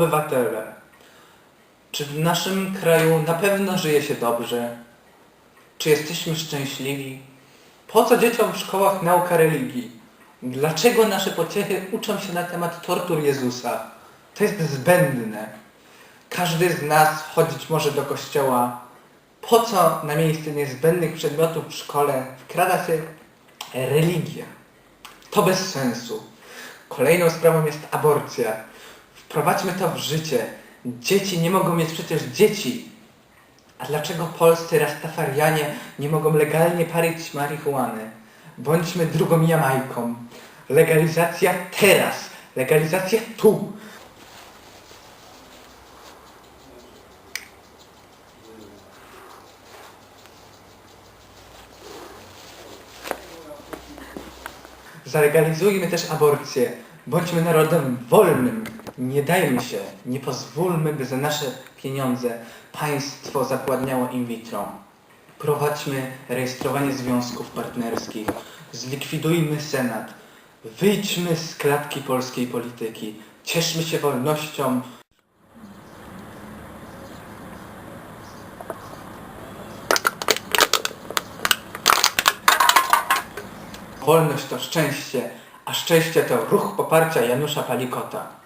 obywatele, czy w naszym kraju na pewno żyje się dobrze? Czy jesteśmy szczęśliwi? Po co dzieciom w szkołach nauka religii? Dlaczego nasze pociechy uczą się na temat tortur Jezusa? To jest zbędne. Każdy z nas chodzić może do kościoła. Po co na miejsce niezbędnych przedmiotów w szkole wkrada się religia? To bez sensu. Kolejną sprawą jest aborcja. Wprowadźmy to w życie. Dzieci nie mogą mieć przecież dzieci. A dlaczego polscy rastafarianie nie mogą legalnie palić marihuany? Bądźmy drugą Jamajką. Legalizacja teraz. Legalizacja tu. Zalegalizujmy też aborcję. Bądźmy narodem wolnym. Nie dajmy się. Nie pozwólmy, by za nasze pieniądze państwo zapładniało in vitro. Prowadźmy rejestrowanie związków partnerskich. Zlikwidujmy Senat. Wyjdźmy z klatki polskiej polityki. Cieszmy się wolnością. Wolność to szczęście, a szczęście to ruch poparcia Janusza Palikota.